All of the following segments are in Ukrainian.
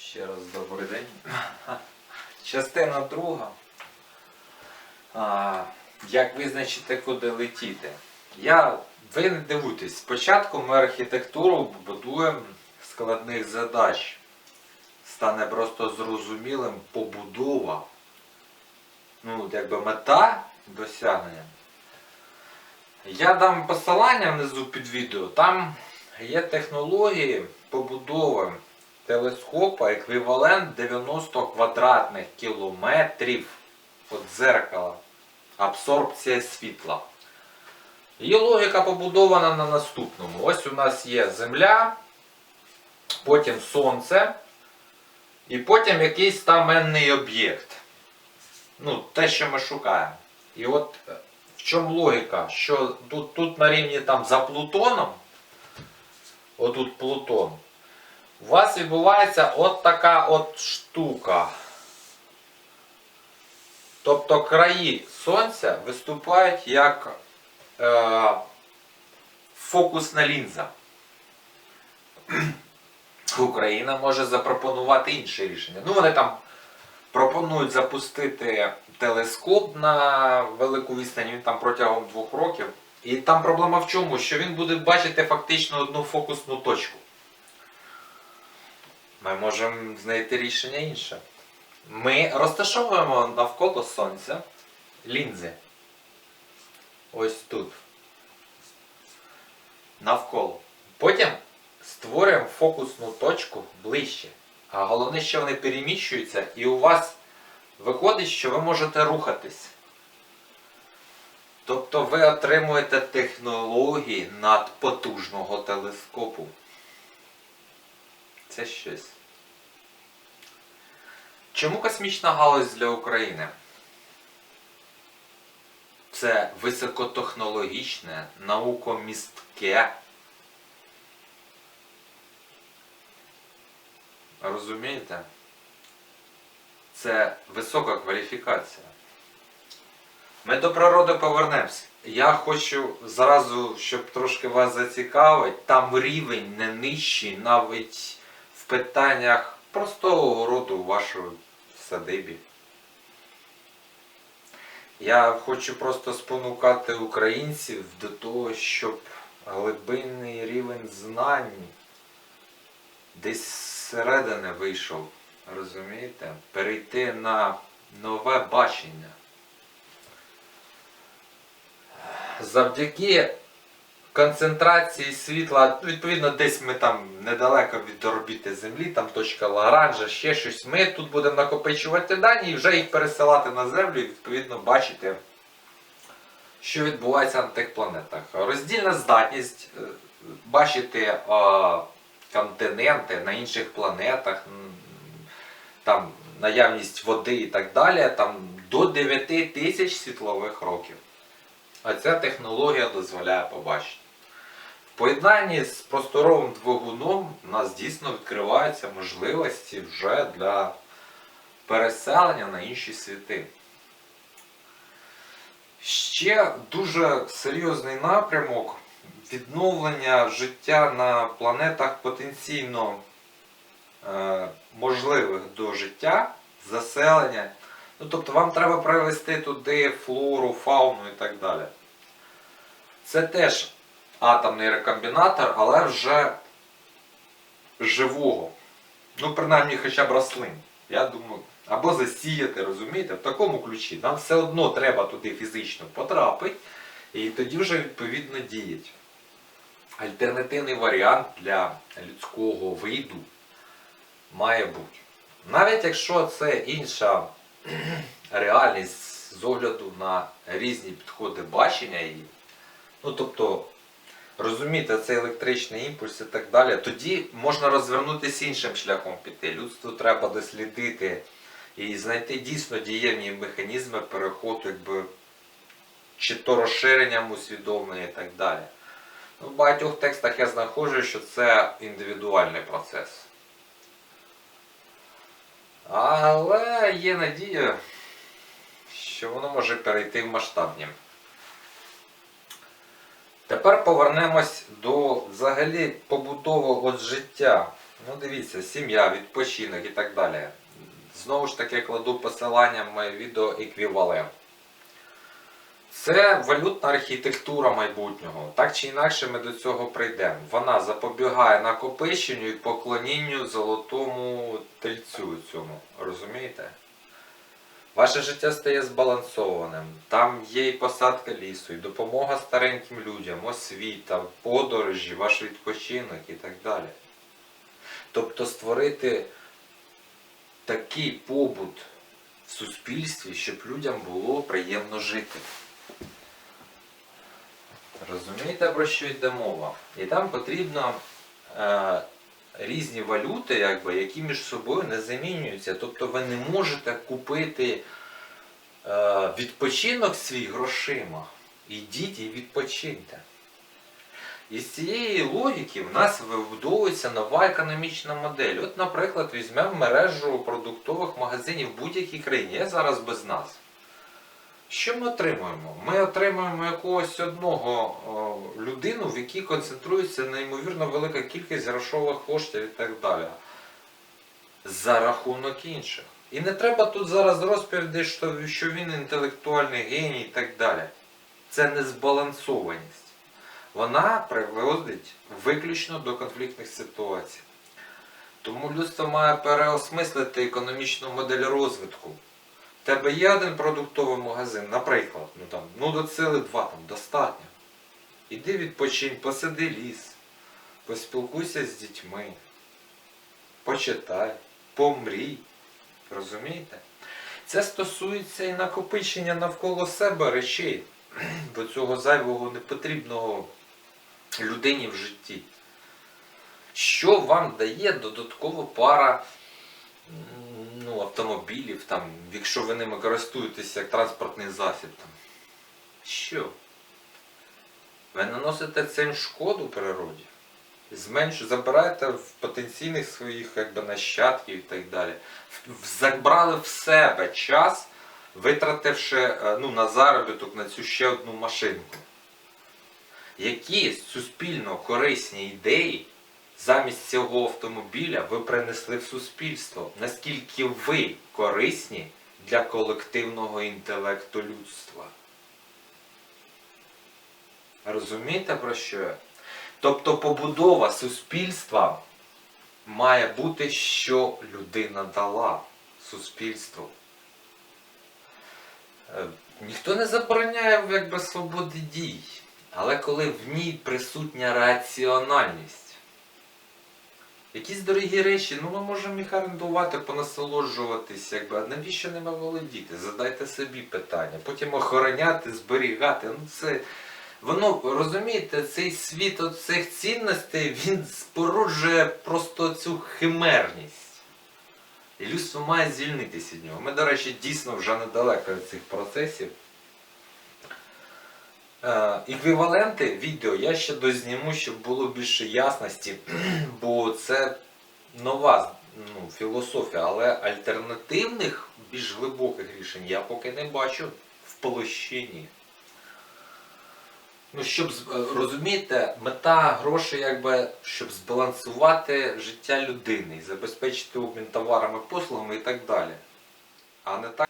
Ще раз добрий день. Частина друга. А, як визначити, куди летіти? Я, ви не дивуйтесь, спочатку ми архітектуру будуємо складних задач. Стане просто зрозумілим побудова. Ну, якби мета досягнення. Я дам посилання внизу під відео. Там є технології побудови телескопа еквівалент 90 квадратних кілометрів від дзеркала. Абсорбція світла. Її логіка побудована на наступному. Ось у нас є Земля, потім Сонце, і потім якийсь там енний об'єкт. Ну, те, що ми шукаємо. І от е, в чому логіка? Що тут, тут на рівні там за Плутоном, отут Плутон, у вас відбувається от така от штука. Тобто краї Сонця виступають як е, фокусна лінза. Україна може запропонувати інше рішення. Ну, вони там пропонують запустити телескоп на велику відстань, він там протягом двох років. І там проблема в чому? Що він буде бачити фактично одну фокусну точку. Ми можемо знайти рішення інше. Ми розташовуємо навколо Сонця лінзи. Ось тут. Навколо. Потім створюємо фокусну точку ближче. А головне, що вони переміщуються, і у вас виходить, що ви можете рухатись. Тобто ви отримуєте технології надпотужного телескопу. Це щось. Чому космічна галузь для України? Це високотехнологічне, наукомістке. Розумієте? Це висока кваліфікація. Ми до природи повернемось. Я хочу зразу, щоб трошки вас зацікавити, там рівень не нижчий навіть в питаннях простого городу у вашій садибі. Я хочу просто спонукати українців до того, щоб глибинний рівень знань десь зсередини вийшов. Розумієте? Перейти на нове бачення. Завдяки концентрації світла, відповідно, десь ми там недалеко від орбіти Землі, там точка Лагранжа, ще щось. Ми тут будемо накопичувати дані і вже їх пересилати на Землю і відповідно бачити, що відбувається на тих планетах. Роздільна здатність е, бачити е, континенти на інших планетах, там наявність води і так далі, там до 9 тисяч світлових років. А ця технологія дозволяє побачити. Поєднанні з просторовим двигуном у нас дійсно відкриваються можливості вже для переселення на інші світи. Ще дуже серйозний напрямок відновлення життя на планетах потенційно е, можливих до життя, заселення. Ну, тобто вам треба привезти туди флору, фауну і так далі. Це теж атомний рекомбінатор, але вже живого. Ну, принаймні хоча б рослин. Я думаю, або засіяти, розумієте, в такому ключі. Нам все одно треба туди фізично потрапити і тоді вже відповідно діяти. Альтернативний варіант для людського виду має бути. Навіть якщо це інша реальність з огляду на різні підходи бачення її, ну тобто розуміти цей електричний імпульс і так далі, тоді можна розвернутися іншим шляхом піти. Людству треба дослідити і знайти дійсно дієвні механізми переходу, якби, чи то розширенням усвідомлення і так далі. Ну, в багатьох текстах я знаходжу, що це індивідуальний процес. Але є надія, що воно може перейти в масштабні. Тепер повернемось до взагалі побудови от життя Ну дивіться, сім'я, відпочинок і так далі. Знову ж таки кладу посилання моє відео еквівалент. Це валютна архітектура майбутнього. Так чи інакше ми до цього прийдемо. Вона запобігає накопиченню і поклонінню золотому тельцю цьому. Розумієте? Ваше життя стає збалансованим. Там є і посадка лісу, і допомога стареньким людям, освіта, подорожі, ваш відпочинок і так далі. Тобто створити такий побут в суспільстві, щоб людям було приємно жити. Розумієте, про що йде мова? І там потрібно е, різні валюти, якби, які між собою не замінюються. Тобто ви не можете купити е, відпочинок свій грошима. Ідіть і відпочиньте. І з цієї логіки в нас вибудовується нова економічна модель. От, наприклад, візьмемо мережу продуктових магазинів в будь-якій країні. Я зараз без нас. Що ми отримуємо? Ми отримуємо якогось одного людину, в якій концентрується неймовірно велика кількість грошових коштів і так далі. За рахунок інших. І не треба тут зараз розповіді, що, що він інтелектуальний геній і так далі. Це незбалансованість. Вона приводить виключно до конфліктних ситуацій. Тому людство має переосмислити економічну модель розвитку. В тебе є один продуктовий магазин, наприклад, ну там, ну до цілих два там достатньо. Іди відпочинь, посиди ліс, поспілкуйся з дітьми, почитай, помрій. Розумієте? Це стосується і накопичення навколо себе речей, до цього зайвого непотрібного людині в житті. Що вам дає додаткова пара ну, автомобілів, там, якщо ви ними користуєтесь як транспортний засіб? Там. Що? Ви наносите цим шкоду природі? Зменшу, забираєте в потенційних своїх якби, нащадків і так далі. Забрали в себе час, витративши е, ну, на заробіток на цю ще одну машинку. Які суспільно корисні ідеї замість цього автомобіля ви принесли в суспільство? Наскільки ви корисні для колективного інтелекту людства? Розумієте про що я? Тобто побудова суспільства має бути, що людина дала суспільству. Е, Ніхто не забороняє якби, свободи дій, але коли в ній присутня раціональність. Якісь дорогі речі, ну ми можемо їх орендувати, понасолоджуватись, якби, а навіщо ними володіти? Задайте собі питання, потім охороняти, зберігати. Ну це воно, розумієте, цей світ от цих цінностей, він споруджує просто цю химерність. І людство має звільнитися від нього. Ми, до речі, дійсно вже недалеко від цих процесів. Е, еквіваленти відео я ще дозніму, щоб було більше ясності, це нова ну, філософія, але альтернативних, більш глибоких рішень я поки не бачу в площині. Ну, щоб е, розумієте, мета грошей, якби, щоб збалансувати життя людини і забезпечити обмін товарами, послугами і так далі. А не так.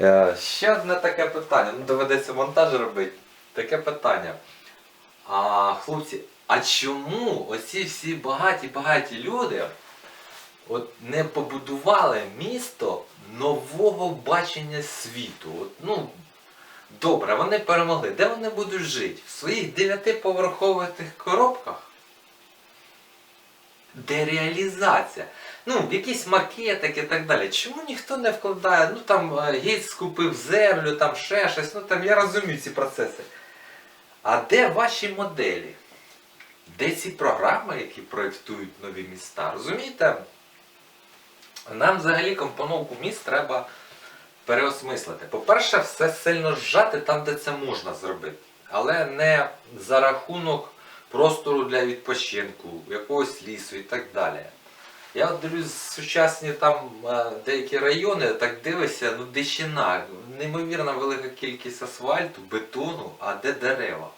Е, Ще одне таке питання. Ну, доведеться монтаж робити. Таке питання. А, хлопці, а чому оці всі багаті-багаті люди от не побудували місто нового бачення світу? От, ну, Добре, вони перемогли. Де вони будуть жити? В своїх дев'ятиповерхових коробках? Де реалізація? Ну, якісь макетик і так далі. Чому ніхто не вкладає? Ну там е, Гейтс скупив землю, там ще щось, ну там я розумію ці процеси. А де ваші моделі? Де ці програми, які проєктують нові міста? Розумієте? Нам взагалі компоновку міст треба переосмислити. По-перше, все сильно зжати там, де це можна зробити. Але не за рахунок простору для відпочинку, якогось лісу і так далі. Я от дивлюсь сучасні там е, деякі райони, так дивишся, ну дичина, неймовірно велика кількість асфальту, бетону, а де дерева.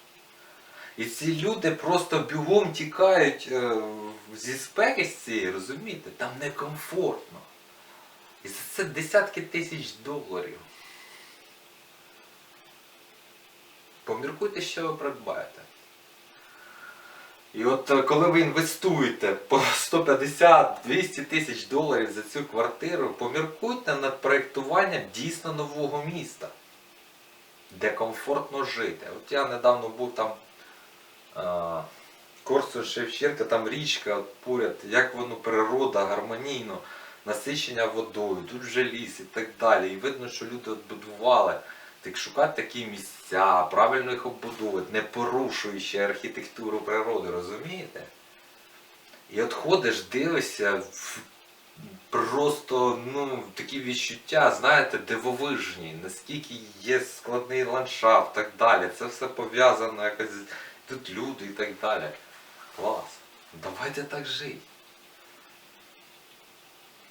І ці люди просто бігом тікають е, зі спеки з цієї, розумієте, там некомфортно. І за це десятки тисяч доларів. Поміркуйте, що ви придбаєте. І от е, коли ви інвестуєте по 150-200 тисяч доларів за цю квартиру, поміркуйте над проєктуванням дійсно нового міста, де комфортно жити. От я недавно був там Корсун Шевченка, там річка поряд, як воно природа гармонійно, насичення водою, тут вже ліс і так далі. І видно, що люди от будували. Так шукати такі місця, правильно їх оббудовувати, не порушуючи архітектуру природи, розумієте? І от ходиш, дивишся, просто ну, такі відчуття, знаєте, дивовижні, наскільки є складний ландшафт, так далі. Це все пов'язано якось, тут люди і так далі. Клас. Давайте так жити.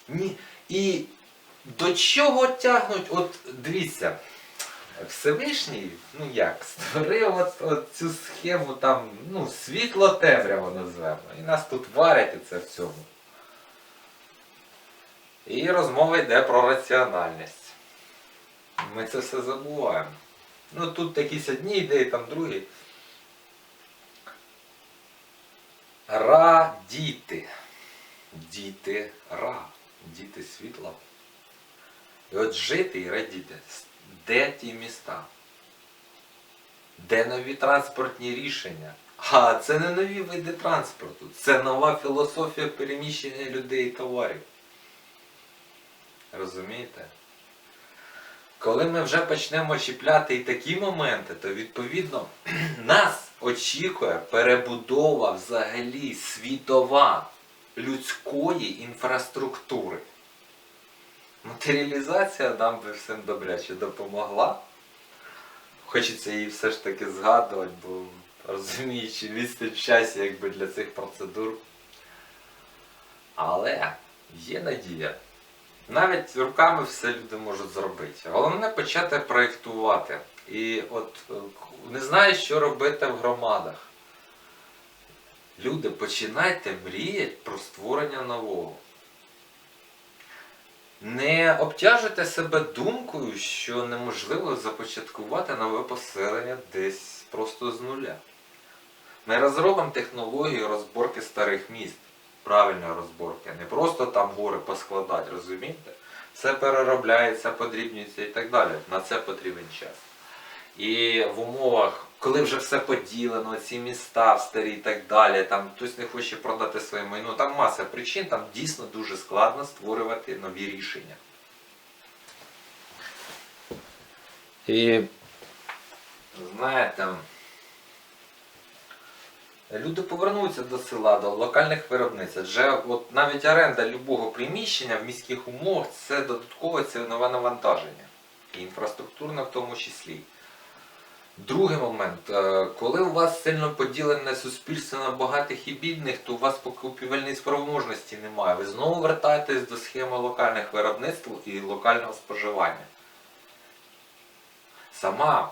Ні. І до чого тягнуть, от дивіться, Всевишній, ну як, створив от, от цю схему там, ну, світло темряво назвемо. І нас тут варять це в цьому. І розмова йде про раціональність. Ми це все забуваємо. Ну тут якісь одні ідеї, там другі. Радіти. Діти ра. Діти світла. І от жити і радіти. Де ті міста? Де нові транспортні рішення? А це не нові види транспорту, це нова філософія переміщення людей і товарів. Розумієте? Коли ми вже почнемо чіпляти і такі моменти, то відповідно нас очікує перебудова взагалі світова людської інфраструктури. Матеріалізація нам би всім добряче допомогла. Хочеться її все ж таки згадувати, бо розуміючи відстань в якби для цих процедур. Але є надія. Навіть руками все люди можуть зробити. Головне почати проєктувати. І от е, не знаю, що робити в громадах. Люди, починайте мріяти про створення нового. Не обтяжуйте себе думкою, що неможливо започаткувати нове поселення десь просто з нуля. Ми розробимо технологію розборки старих міст, правильної розборки, не просто там гори поскладати, розумієте? Все переробляється, подрібнюється і так далі. На це потрібен час. І в умовах, коли вже все поділено, ці міста старі і так далі, там хтось не хоче продати своє майно, там маса причин, там дійсно дуже складно створювати нові рішення. І знаєте, люди повернуться до села, до локальних виробництв. Адже от навіть оренда любого приміщення в міських умовах це додаткове цінове навантаження. І інфраструктурне в тому числі. Другий момент, е, коли у вас сильно поділене суспільство на багатих і бідних, то у вас покупівельної спроможності немає. Ви знову вертаєтесь до схеми локальних виробництв і локального споживання. Сама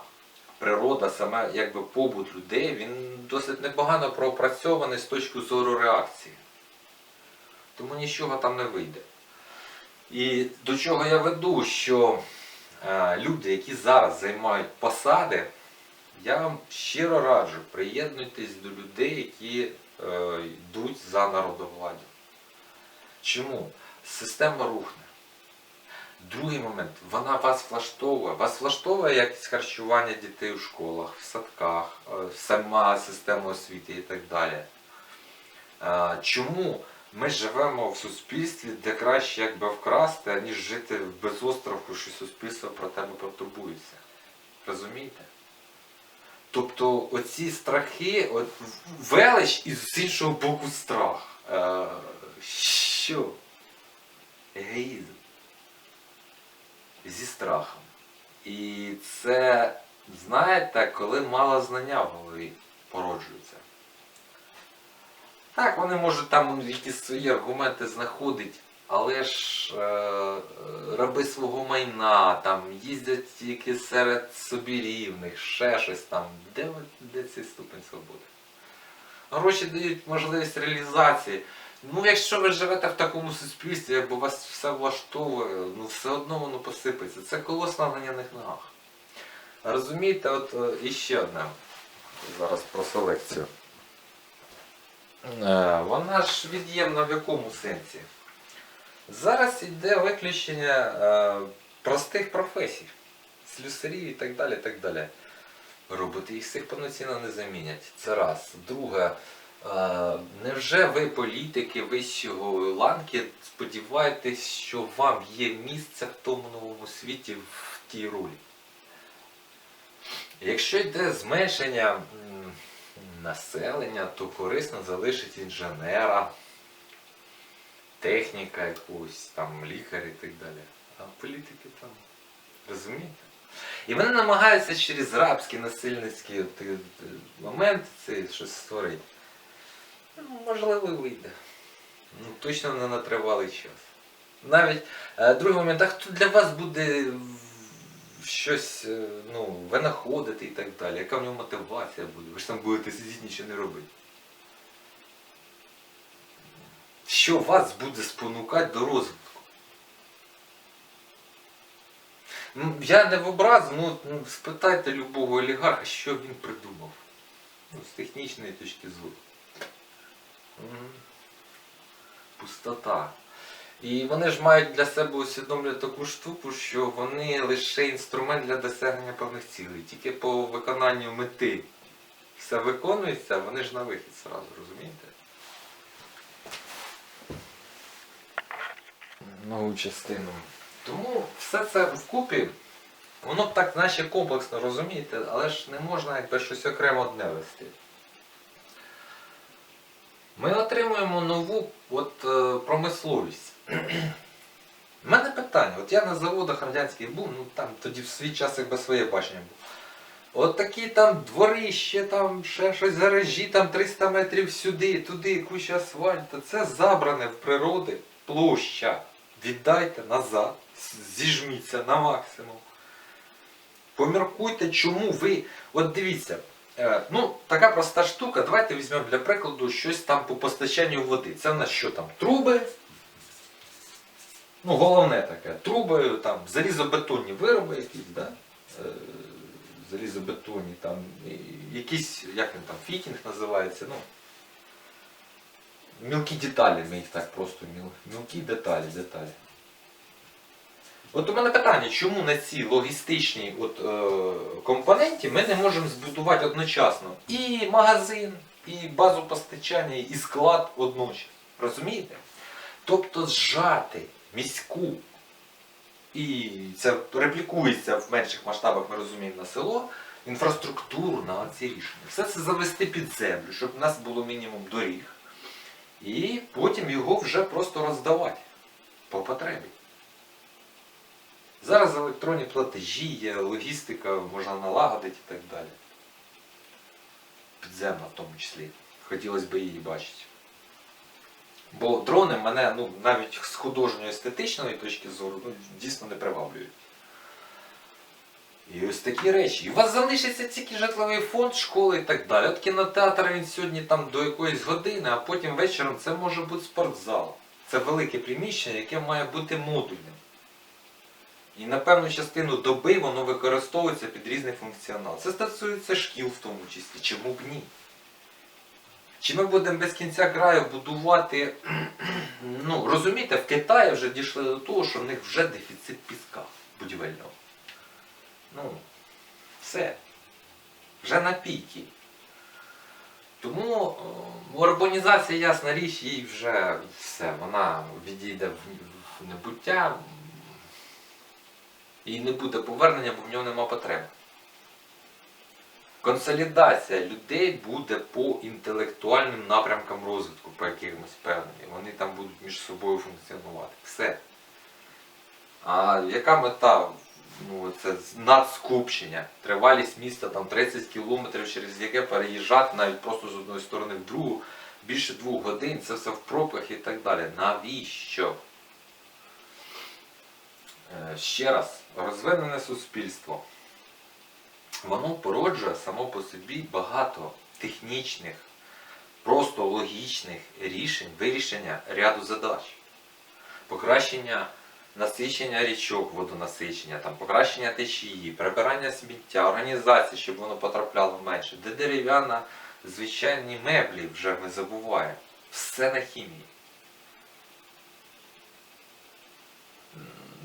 природа, саме якби побут людей, він досить непогано пропрацьований з точки зору реакції. Тому нічого там не вийде. І до чого я веду, що е, люди, які зараз займають посади, я вам щиро раджу, приєднуйтесь до людей, які е, йдуть за народовладдю. Чому? Система рухне. Другий момент, вона вас влаштовує. Вас влаштовує якість харчування дітей у школах, в садках, е, сама система освіти і так далі. Е, Чому ми живемо в суспільстві, де краще якби вкрасти, аніж жити без островку, що суспільство про тебе потурбується? Розумієте? Тобто оці страхи, от велич і з іншого боку страх. Е, що? Егоїзм. Зі страхом. І це, знаєте, коли мало знання в голові породжується. Так, вони можуть там якісь свої аргументи знаходити, але ж е, раби свого майна, там їздять тільки серед собі рівних, ще щось там. Де, де цей ступень свободи? Гроші дають можливість реалізації. Ну, якщо ви живете в такому суспільстві, якби вас все влаштовує, ну все одно воно посипеться. Це колос на глиняних ногах. Розумієте, от е, іще одне. Зараз про селекцію. Е, Вона ж від'ємна в якому сенсі? Зараз йде виключення е, простих професій, слюсарів і так далі. так далі. Роботи їх всіх повноцінно не замінять. Це раз. Друге, е, невже ви, політики вищого ланки, сподіваєтесь, що вам є місце в тому новому світі в тій ролі? Якщо йде зменшення населення, то корисно залишить інженера, техніка якогось, там, лікаря і так далі. А політики там, розумієте? І вони намагаються через рабські насильницькі е, моменти це щось створити. Ну, можливо, вийде. Ну, точно не на тривалий час. Навіть е, другий момент, а хто для вас буде щось е, ну, винаходити і так далі? Яка в нього мотивація буде? Ви ж там будете сидіти нічого не робити. Що вас буде спонукати до розвитку? Ну, я не в образ, ну, ну спитайте любого олігарха, що він придумав. Ну, з технічної точки зору. Пустота. І вони ж мають для себе усвідомлювати таку штуку, що вони лише інструмент для досягнення певних цілей. Тільки по виконанню мети все виконується, вони ж на вихід зразу, розумієте? Нову частину. Тому все це вкупі, воно б так наче комплексно розумієте, але ж не можна якби щось окремо одне вести. Ми отримуємо нову от, е, промисловість. У мене питання, от я на заводах радянських був, ну там тоді в свій час якби своє бачення було. От такі там дворище, там ще щось гаражі, там 300 метрів сюди, туди, куча асфальту. Це забране в природи площа. Віддайте назад, зіжміться на максимум. Поміркуйте, чому ви. От дивіться, е, ну, така проста штука. Давайте візьмемо для прикладу щось там по постачанню води. Це в нас що там? Труби. Ну, головне таке. Труби, там, залізобетонні вироби якісь, да? Е, залізобетонні, там, якісь, як він там, фітінг називається, ну. Мілкі деталі, ми їх так просто міл, мілкі деталі, деталі. От у мене питання, чому на цій логістичній от, е, компоненті ми не можемо збудувати одночасно і магазин, і базу постачання, і склад одночасно. Розумієте? Тобто зжати міську, і це реплікується в менших масштабах, ми розуміємо, на село, інфраструктуру на ці рішення. Все це завести під землю, щоб у нас було мінімум доріг. І потім його вже просто роздавати по потребі. Зараз електронні платежі є, логістика можна налагодити і так далі. Підземна в тому числі. Хотілося б її бачити. Бо дрони мене ну, навіть з художньої естетичної точки зору ну, дійсно не приваблюють. І ось такі речі. І у вас залишиться тільки житловий фонд, школи і так далі. От кінотеатр він сьогодні там до якоїсь години, а потім вечором це може бути спортзал. Це велике приміщення, яке має бути модульним. І на певну частину доби воно використовується під різний функціонал. Це стосується шкіл в тому числі. Чому б ні? Чи ми будемо без кінця краю будувати. ну, розумієте, в Китаї вже дійшли до того, що в них вже дефіцит піска будівельного. Ну, все. Вже на піки. Тому е, урбанізація, ясна річ, їй вже все, вона відійде в небуття і не буде повернення, бо в нього нема потреби. Консолідація людей буде по інтелектуальним напрямкам розвитку, по якимось певним. Вони там будуть між собою функціонувати. Все. А яка мета? Ну, це надскупчення. Тривалість міста там 30 кілометрів, через яке переїжджати навіть просто з одної сторони в другу, більше двох годин, це все в пробках і так далі. Навіщо? Е, Ще раз, розвинене суспільство. Воно породжує само по собі багато технічних просто логічних рішень вирішення ряду задач. Покращення насичення річок, водонасичення, там, покращення течії, прибирання сміття, організації, щоб воно потрапляло менше. Де дерев'яна, звичайні меблі вже ми забуваємо. Все на хімії.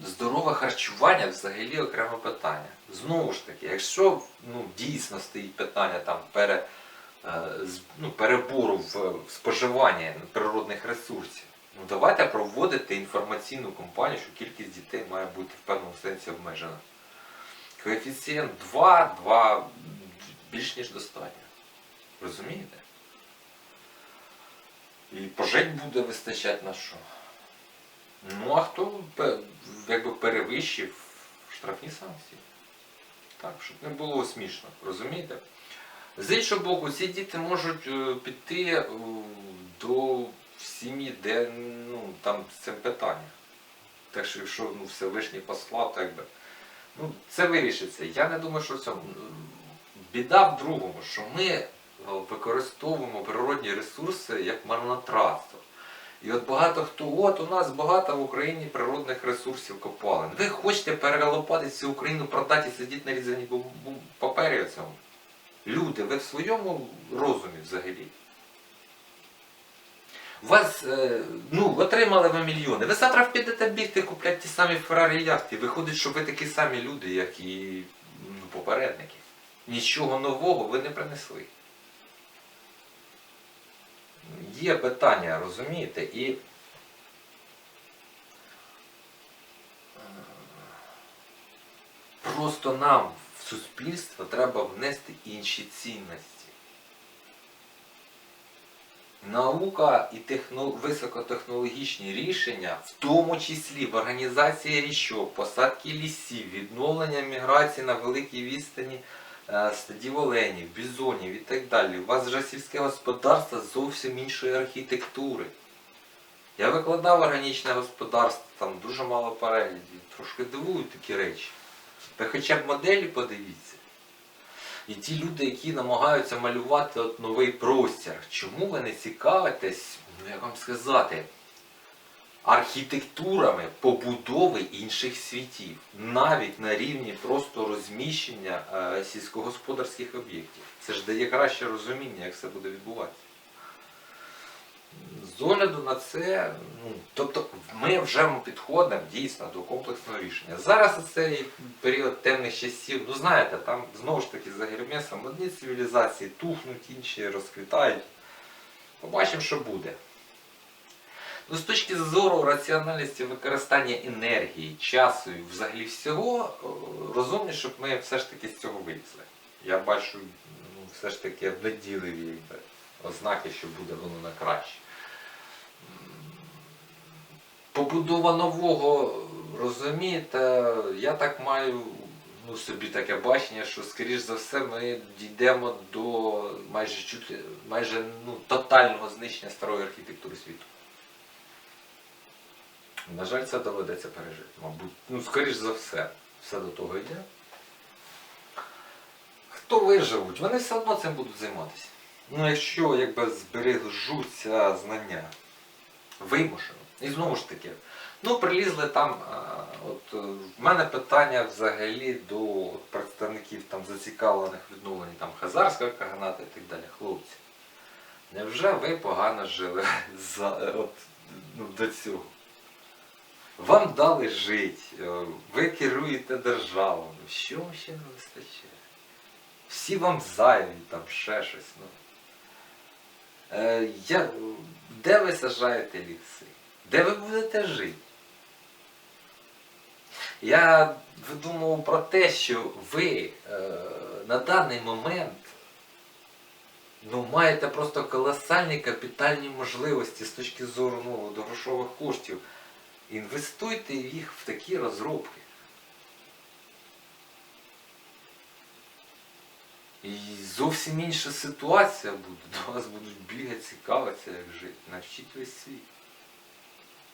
Здорове харчування взагалі окреме питання. Знову ж таки, якщо ну, дійсно стоїть питання там пере, е, ну, перебору в, споживанні природних ресурсів, ну давайте проводити інформаційну кампанію, що кількість дітей має бути в певному сенсі обмежена. Коефіцієнт 2, 2 більш ніж достатньо. Розумієте? І пожить буде вистачати на що? Ну, а хто якби перевищив штрафні санкції? Так, щоб не було смішно, розумієте? З іншого боку, ці діти можуть е, піти е, до в сім'ї, де ну, там цим питання. Так що якщо ну, Всевишній послав, то якби. Ну, це вирішиться. Я не думаю, що в цьому. Біда в другому, що ми е, використовуємо природні ресурси як марнотратство. І от багато хто, от у нас багато в Україні природних ресурсів копалин. Ви хочете перелопати всю Україну, продати і сидіти на бу- папері цьому? Люди, ви в своєму розумі взагалі? Вас, е, ну, отримали ви мільйони. Ви завтра підете бігти, купляти ті самі Феррарі яхти. Виходить, що ви такі самі люди, як і ну, попередники. Нічого нового ви не принесли. Є питання, розумієте? І е, просто нам в суспільство треба внести інші цінності. Наука і техно... високотехнологічні рішення, в тому числі в організації річок, посадки лісів, відновлення міграції на великій відстані е, стадів оленів, бізонів і так далі. У вас вже сільське господарство зовсім іншої архітектури. Я викладав органічне господарство, там дуже мало переглядів, трошки дивують такі речі. Та хоча б моделі подивіться. І ті люди, які намагаються малювати от новий простір, чому ви не цікавитесь, ну як вам сказати, архітектурами побудови інших світів, навіть на рівні просто розміщення е, сільськогосподарських об'єктів. Це ж дає краще розуміння, як це буде відбуватися. З огляду на це, ну, тобто ми вже підходимо дійсно до комплексного рішення. Зараз цей період темних часів, ну знаєте, там знову ж таки за Гермесом одні цивілізації тухнуть, інші розквітають. Побачимо, що буде. Ну, з точки зору раціональності використання енергії, часу і взагалі всього, о, розумніше, щоб ми все ж таки з цього вилізли. Я бачу ну, все ж таки обнадійливі ознаки, що буде воно на краще. Побудова нового, розумієте, я так маю ну, собі таке бачення, що скоріш за все ми дійдемо до майже чуть майже ну, тотального знищення старої архітектури світу. На жаль, це доведеться пережити, мабуть. Ну, скоріш за все, все до того йде. Хто виживуть, вони все одно цим будуть займатися. Ну, якщо якби збережуться знання вимушено. І знову ж таки, ну прилізли там, от е, в мене питання взагалі до представників там зацікавлених в там Хазарського каганата і так далі. Хлопці, невже ви погано жили за, е, от, ну, до цього? Вам дали жити, е, ви керуєте державою. Що вам ще не вистачає? Всі вам зайві, там ще щось. Ну. Е, я, де ви сажаєте ліси? Де ви будете жити? Я видумував про те, що ви е, на даний момент ну, маєте просто колосальні капітальні можливості з точки зору ну, до грошових коштів. Інвестуйте їх в такі розробки. І зовсім інша ситуація буде. До вас будуть бігати, цікавитися, як жити. Навчіть весь світ.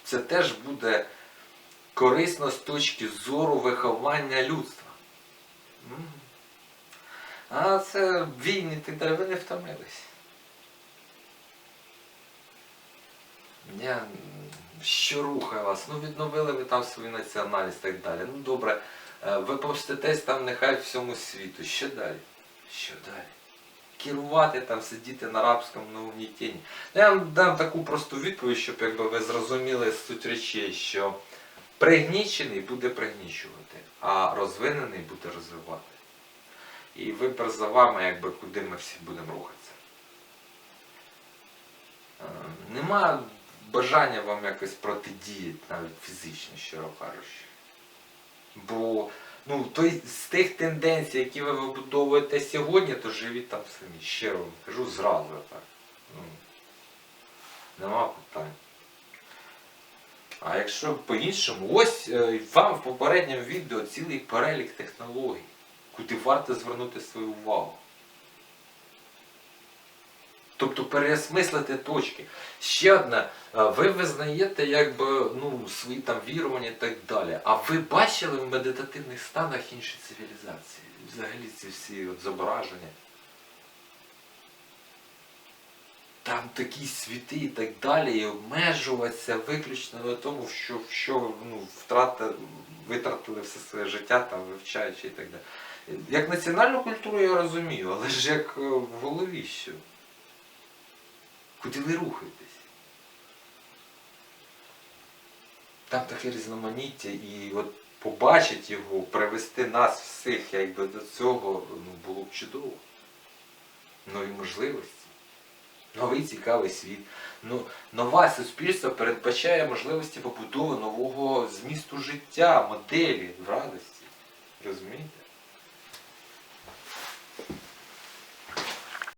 Це теж буде корисно з точки зору виховання людства. А це війни так далі, ви не втомились. Я, що рухає вас? Ну відновили ви там свою національність і так далі. Ну добре, е, ви помститесь там нехай всьому світу. Що далі? Що далі? Керувати там, сидіти на рабському на угнітінні. Ну, Я вам дам таку просту відповідь, щоб якби ви зрозуміли суть речей, що пригнічений буде пригнічувати, а розвинений буде розвивати. І вибір за вами, якби куди ми всі будемо рухатися. Е, Нема бажання вам якось протидіяти, навіть фізично, щиро кажучи. Бо ну, той, з тих тенденцій, які ви вибудовуєте сьогодні, то живіть там самі. Щиро кажу зразу так. Ну, нема питань. А якщо по-іншому, ось е, вам в попередньому відео цілий перелік технологій, куди варто звернути свою увагу. Тобто переосмислити точки. Ще одне, е, ви визнаєте якби, ну, свої там вірування і так далі. А ви бачили в медитативних станах інші цивілізації? Взагалі ці всі от зображення. Там такі світи і так далі, і обмежуватися виключно на тому, що, що ну, втрати, витратили все своє життя, там, вивчаючи і так далі. Як національну культуру я розумію, але ж як е, в голові що? Куди ви рухаєтесь? Там таке різноманіття і от побачити його, привести нас всіх якби до цього ну, було б чудово. Нові можливості. Новий цікавий світ. Ну, нове суспільство передбачає можливості побудови нового змісту життя, моделі в радості. Розумієте?